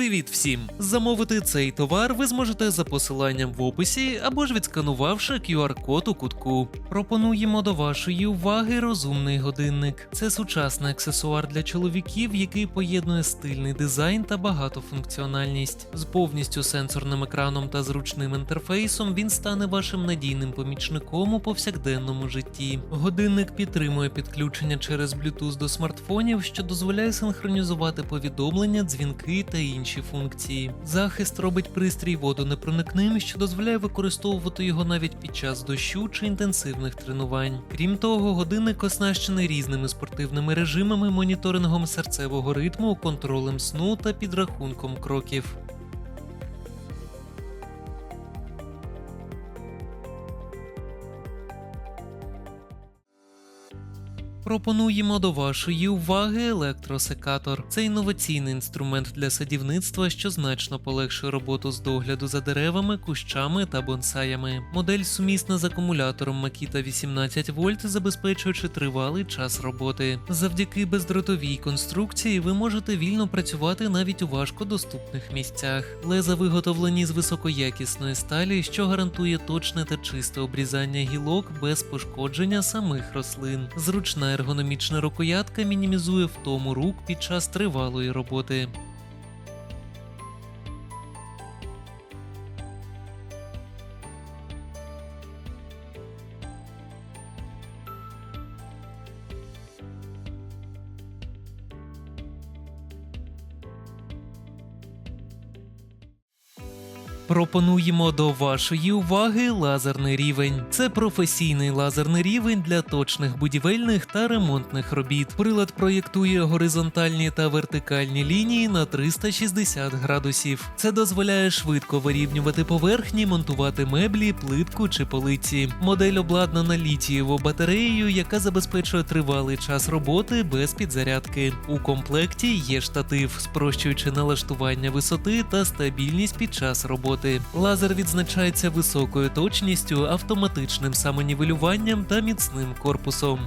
Привіт всім! Замовити цей товар ви зможете за посиланням в описі або ж відсканувавши QR-код у кутку. Пропонуємо до вашої уваги розумний годинник. Це сучасний аксесуар для чоловіків, який поєднує стильний дизайн та багатофункціональність. З повністю сенсорним екраном та зручним інтерфейсом він стане вашим надійним помічником у повсякденному житті. Годинник підтримує підключення через Bluetooth до смартфонів, що дозволяє синхронізувати повідомлення, дзвінки та інші функції. Захист робить пристрій водонепроникним, що дозволяє використовувати його навіть під час дощу чи інтенсивних тренувань. Крім того, годинник оснащений різними спортивними режимами, моніторингом серцевого ритму, контролем сну та підрахунком кроків. Пропонуємо до вашої уваги електросекатор. Це інноваційний інструмент для садівництва, що значно полегшує роботу з догляду за деревами, кущами та бонсаями. Модель сумісна з акумулятором Makita 18 вольт, забезпечуючи тривалий час роботи. Завдяки бездротовій конструкції ви можете вільно працювати навіть у важкодоступних місцях. Леза виготовлені з високоякісної сталі, що гарантує точне та чисте обрізання гілок без пошкодження самих рослин. Зручна ергономічна рукоятка мінімізує втому рук під час тривалої роботи. Пропонуємо до вашої уваги лазерний рівень. Це професійний лазерний рівень для точних будівельних та ремонтних робіт. Прилад проєктує горизонтальні та вертикальні лінії на 360 градусів. Це дозволяє швидко вирівнювати поверхні, монтувати меблі, плитку чи полиці. Модель обладнана літієво батареєю, яка забезпечує тривалий час роботи без підзарядки. У комплекті є штатив, спрощуючи налаштування висоти та стабільність під час роботи. Лазер відзначається високою точністю, автоматичним самонівелюванням та міцним корпусом.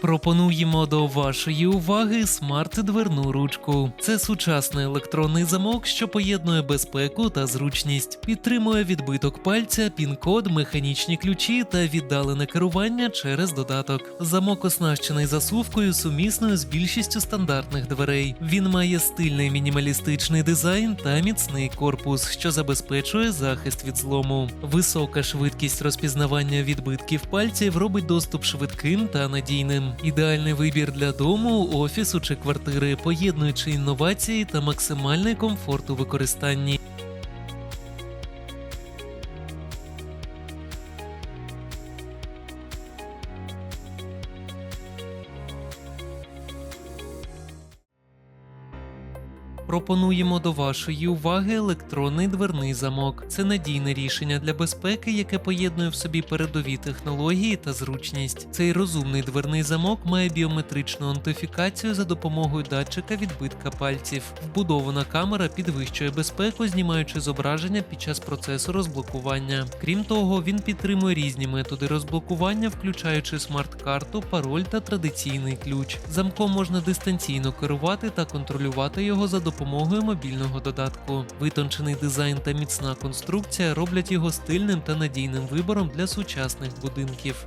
Пропонуємо до вашої уваги смарт-дверну ручку. Це сучасний електронний замок, що поєднує безпеку та зручність, підтримує відбиток пальця, пін-код, механічні ключі та віддалене керування через додаток. Замок оснащений засувкою сумісною з більшістю стандартних дверей. Він має стильний мінімалістичний дизайн та міцний корпус, що забезпечує захист від злому. Висока швидкість розпізнавання відбитків пальців робить доступ швидким та надійним. Ідеальний вибір для дому, офісу чи квартири, поєднуючи інновації та максимальний комфорт у використанні. Пропонуємо до вашої уваги електронний дверний замок. Це надійне рішення для безпеки, яке поєднує в собі передові технології та зручність. Цей розумний дверний замок має біометричну аутентифікацію за допомогою датчика відбитка пальців. Вбудована камера підвищує безпеку, знімаючи зображення під час процесу розблокування. Крім того, він підтримує різні методи розблокування, включаючи смарт-карту, пароль та традиційний ключ. Замком можна дистанційно керувати та контролювати його за допомогою мобільного додатку. Витончений дизайн та міцна конструкція роблять його стильним та надійним вибором для сучасних будинків.